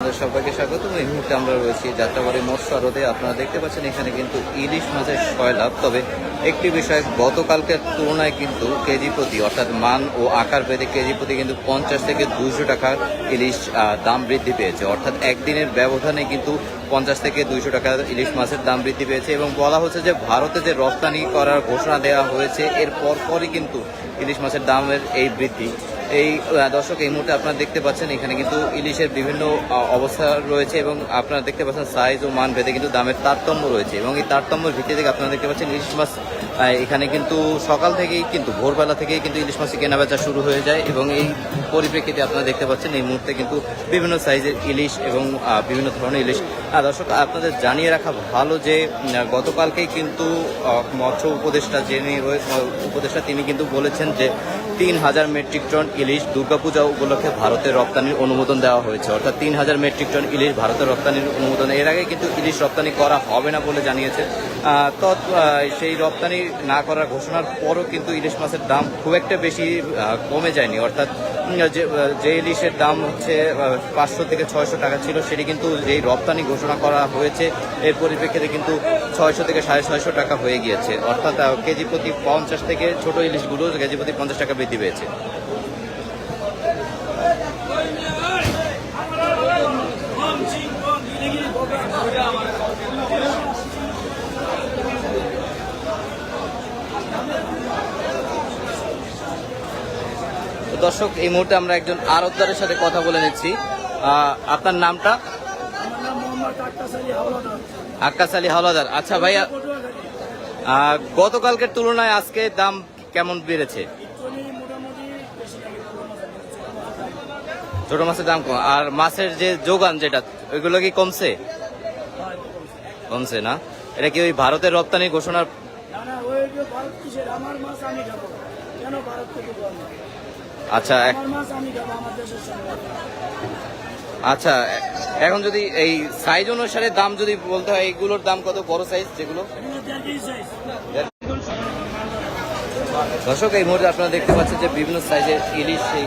আপনাদের সবাইকে স্বাগত। এই মুহূর্তে আমরা রয়েছি যাত্রাবাড়ি মৎস্য আড়তে আপনারা দেখতে পাচ্ছেন এখানে কিন্তু ইলিশ মাছের লাভ তবে একটি বিষয়, গতকালকের তুলনায় কিন্তু কেজি প্রতি অর্থাৎ মান ও আকার ভেদে কেজি প্রতি কিন্তু পঞ্চাশ থেকে দুশো টাকার ইলিশ দাম বৃদ্ধি পেয়েছে। অর্থাৎ একদিনের ব্যবধানে কিন্তু পঞ্চাশ থেকে দুইশো টাকা ইলিশ মাছের দাম বৃদ্ধি পেয়েছে এবং বলা হচ্ছে যে ভারতে যে রপ্তানি করার ঘোষণা দেওয়া হয়েছে, এর পরপরই কিন্তু ইলিশ মাছের দামের এই বৃদ্ধি এই দর্শক, এই মুহূর্তে আপনারা দেখতে পাচ্ছেন, এখানে কিন্তু ইলিশের বিভিন্ন অবস্থা রয়েছে এবং আপনারা দেখতে পাচ্ছেন সাইজ ও মান ভেদে কিন্তু দামের তারতম্য রয়েছে এবং এই তারতম্যের ভিত্তিতে আপনারা দেখতে পাচ্ছেন ইলিশ মাছ এখানে কিন্তু সকাল থেকেই কিন্তু, ভোরবেলা থেকেই কিন্তু ইলিশ মাছের কেনাবেচা শুরু হয়ে যায় এবং এই পরিপ্রেক্ষিতে আপনারা দেখতে পাচ্ছেন এই মুহূর্তে কিন্তু বিভিন্ন সাইজের ইলিশ এবং বিভিন্ন ধরনের ইলিশ। দর্শক, আপনাদের জানিয়ে রাখা ভালো যে গতকালকেই কিন্তু মৎস্য উপদেষ্টা যিনি উপদেষ্টা, তিনি কিন্তু বলেছেন যে তিন হাজার মেট্রিক টন ইলিশ দুর্গাপূজা উপলক্ষে ভারতের রপ্তানির অনুমোদন দেওয়া হয়েছে। অর্থাৎ তিন হাজার মেট্রিক টন ইলিশ ভারতের রপ্তানির অনুমোদন। এর আগে কিন্তু ইলিশ রপ্তানি করা হবে না বলে জানিয়েছে। তো সেই রপ্তানি না করার ঘোষণার পরও কিন্তু ইলিশ মাছের দাম খুব একটা বেশি কমে যায়নি। অর্থাৎ যে ইলিশের দাম হচ্ছে পাঁচশো থেকে ছয়শো টাকা ছিল, সেটি কিন্তু যেই রপ্তানি ঘোষণা করা হয়েছে, এর পরিপ্রেক্ষিতে কিন্তু ছয়শো থেকে সাড়ে ছয়শো টাকা হয়ে গিয়েছে। অর্থাৎ কেজি প্রতি পঞ্চাশ থেকে ছোট ইলিশগুলো কেজি প্রতি পঞ্চাশ টাকা বৃদ্ধি পেয়েছে। দর্শক, এই মুহূর্তে আমরা একজন আরবদারের সাথে কথা বলে নিচ্ছি। আপনার নামটা? আক্কাস আলী হাওলাদার। আচ্ছা ভাইয়া গতকালকের তুলনায় আজকে দাম কেমন বেড়েছে। ছোট মাছের দাম কম। আর মাছের যে যোগান যেটা, ওইগুলো কি কমছে? কমছে। না? এটা কি ওই ভারতের রপ্তানি ঘোষণার আচ্ছা আচ্ছা এখন যদি এই সাইজ অনুসারে দাম যদি বলতে হয় এইগুলোর দাম কত? বড় সাইজ যেগুলো? দর্শক, এই মুহূর্তে আপনারা দেখতে পাচ্ছেন যে বিভিন্ন সাইজের ইলিশ সেই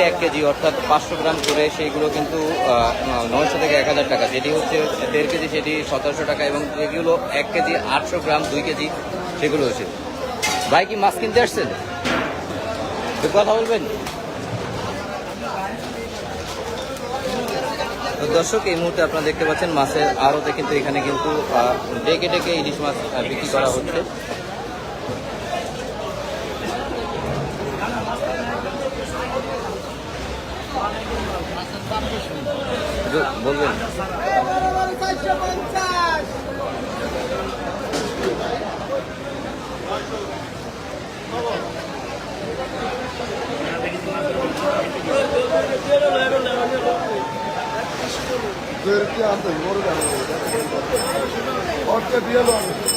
এক কেজি, অর্থাৎ পাঁচশো গ্রাম করে সেইগুলো কিন্তু নয়শো থেকে এক হাজার টাকা। যেটি হচ্ছে দেড় কেজি, সেটি সতেরোশো টাকা এবং যেগুলো এক কেজি আটশো গ্রাম, দুই কেজি সেগুলো হচ্ছে। ভাই কি মাছ কিনতে আসছেন? কথা বলবেন? দর্শক, এই মুহূর্তে আপনারা দেখতে পাচ্ছেন মাছের আড়তে কিন্তু এখানে কিন্তু ডেকে ডেকে ইলিশ মাছ বিক্রি করা হচ্ছে। বলবেন Türkiye andı, doğru ben Orta diyelim. দর্শক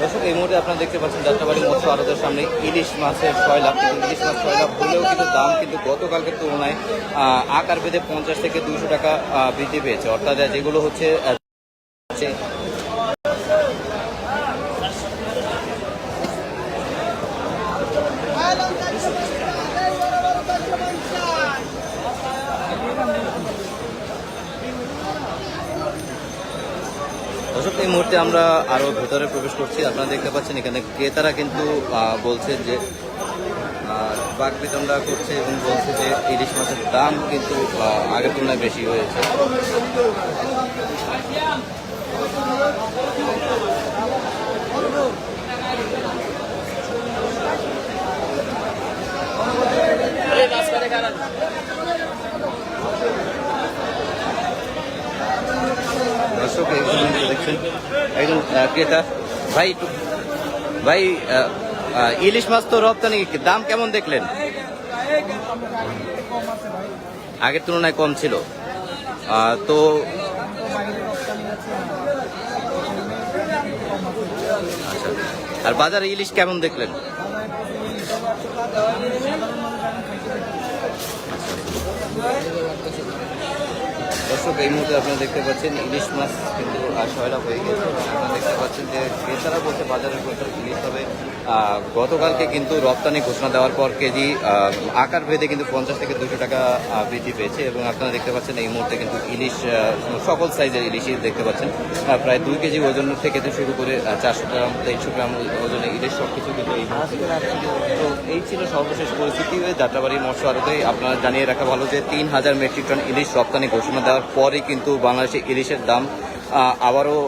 দর্শক, এই মুহূর্তে আপনারা দেখতে পাচ্ছেন যাত্রাবাড়ি মৎস্য আড়তের সামনে ইলিশ মাছের লাখ ইলিশ মাছ লাখ হলেও কিন্তু দাম কিন্তু গতকালকের তুলনায় আকার বেঁধে পঞ্চাশ থেকে দুশো টাকা বৃদ্ধি পেয়েছে। অর্থাৎ যেগুলো হচ্ছে হচ্ছে এই মুহূর্তে আমরা আরও ভেতরে প্রবেশ করছি। আপনারা দেখতে পাচ্ছেন এখানে ক্রেতারা কিন্তু বলছে যে বাঘ বিতণ্ডা করছে এবং বলছে যে ইলিশ মাছের দাম কিন্তু আগের তুলনায় বেশি হয়েছে। একজন ক্রেতা। ভাই ভাই ইলিশ মাছ তো রপ্তানি, দাম কেমন দেখলেন? আগের তুলনায় কম ছিল। তো আচ্ছা। আর বাজারে ইলিশ কেমন দেখলেন? দর্শক এই মুহূর্তে আপনারা দেখতে পাচ্ছেন ইলিশ মাছ কিন্তু আহ, সয়লা হয়ে গেছে। আপনারা দেখতে পাচ্ছেন যে ক্রেতারা বলছে বাজারের প্রচার ইলিশ হবে। গতকালকে কিন্তু রপ্তানি ঘোষণা দেওয়ার পর কেজি আকার ভেদে কিন্তু পঞ্চাশ থেকে দুশো টাকা বৃদ্ধি পেয়েছে এবং আপনারা দেখতে পাচ্ছেন এই মুহূর্তে কিন্তু ইলিশ সকল সাইজের ইলিশই দেখতে পাচ্ছেন। প্রায় দুই কেজি ওজন থেকে শুরু করে চারশো গ্রাম তিনশো গ্রাম ওজনে ইলিশ সব কিছু কিন্তু এই তো এই ছিল সর্বশেষ পরিস্থিতি। যাত্রাবাড়ি মৎস্য আড়তে আপনারা জানিয়ে রাখা ভালো যে তিন হাজার মেট্রিক টন ইলিশ রপ্তানি ঘোষণা দেওয়ার পরে কিন্তু বাংলাদেশে ইলিশের দাম আবারও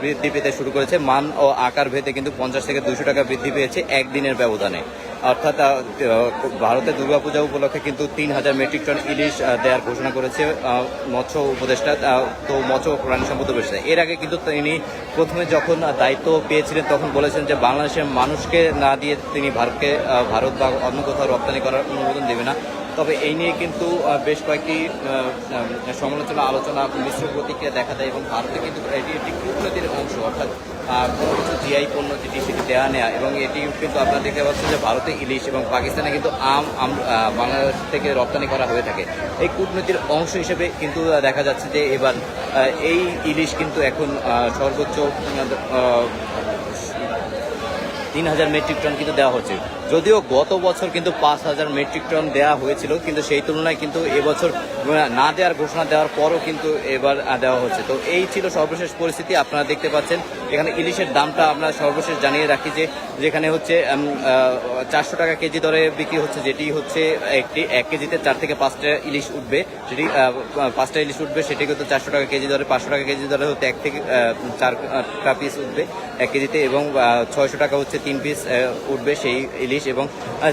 বৃদ্ধি পেতে শুরু করেছে। মান ও আকার ভেদে কিন্তু পঞ্চাশ থেকে দুশো টাকা বৃদ্ধি পেয়েছে একদিনের ব্যবধানে। অর্থাৎ ভারতের দুর্গাপূজা উপলক্ষে কিন্তু তিন হাজার মেট্রিক টন ইলিশ দেওয়ার ঘোষণা করেছে মৎস্য উপদেষ্টা তো মৎস্য প্রাণী সম্পদ উপদেষ্টা। এর আগে কিন্তু তিনি প্রথমে যখন দায়িত্ব পেয়েছিলেন, তখন বলেছেন যে বাংলাদেশের মানুষকে না দিয়ে তিনি ভারতকে ভারত বা অন্য কোথাও রপ্তানি করার অনুমোদন দেবে না। তবে এই নিয়ে কিন্তু বেশ কয়েকটি সমালোচনা, আলোচনা, মিশ্র প্রতিক্রিয়া দেখা দেয় এবং ভারতে কিন্তু এটি একটি কূটনীতির অংশ, অর্থাৎ কোনো কিছু জিআই পণ্য যেটি সেটি দেওয়া নেওয়া এবং এটি কিন্তু আপনারা দেখতে পাচ্ছেন যে ভারতে ইলিশ এবং পাকিস্তানে কিন্তু আম আম বাংলাদেশ থেকে রপ্তানি করা হয়ে থাকে। এই কূটনীতির অংশ হিসেবে কিন্তু দেখা যাচ্ছে যে এবার এই ইলিশ কিন্তু এখন সর্বোচ্চ তিন হাজার মেট্রিক টন কিন্তু দেওয়া হচ্ছে। যদিও গত বছর কিন্তু পাঁচ হাজার মেট্রিক টন দেওয়া হয়েছিল, কিন্তু সেই তুলনায় কিন্তু এবছর না দেওয়ার ঘোষণা দেওয়ার পরও কিন্তু এবার দেওয়া হচ্ছে। তো এই ছিল সর্বশেষ পরিস্থিতি, আপনারা দেখতে পাচ্ছেন, এখানে ইলিশের দামটা আমরা সর্বশেষ জানিয়ে রাখি যে, যেখানে হচ্ছে চারশো টাকা কেজি দরে বিক্রি হচ্ছে, যেটি হচ্ছে একটি, এক কেজিতে চার থেকে পাঁচটা ইলিশ উঠবে, সেটি পাঁচটা ইলিশ উঠবে, সেটি কিন্তু চারশো টাকা কেজি দরে, পাঁচশো টাকা কেজি দরে হচ্ছে এক থেকে চারটা পিস উঠবে এক কেজিতে এবং ছয়শো টাকা হচ্ছে তিন পিস উঠবে সেই ইলিশ। এবং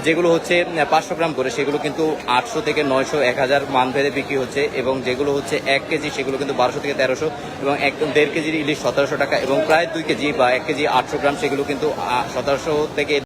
যেগুলো হচ্ছে পাঁচশো গ্রাম করে, সেগুলো কিন্তু আটশো থেকে নয়শো, এক হাজার মানভেদে বিক্রি হচ্ছে এবং যেগুলো হচ্ছে এক কেজি, সেগুলো কিন্তু বারোশো থেকে তেরোশো এবং এক দেড় কেজির ইলিশ সতেরোশো টাকা এবং প্রায় দুই কেজি বা এক কেজি আটশো গ্রাম, সেগুলো কিন্তু সতেরোশো থেকে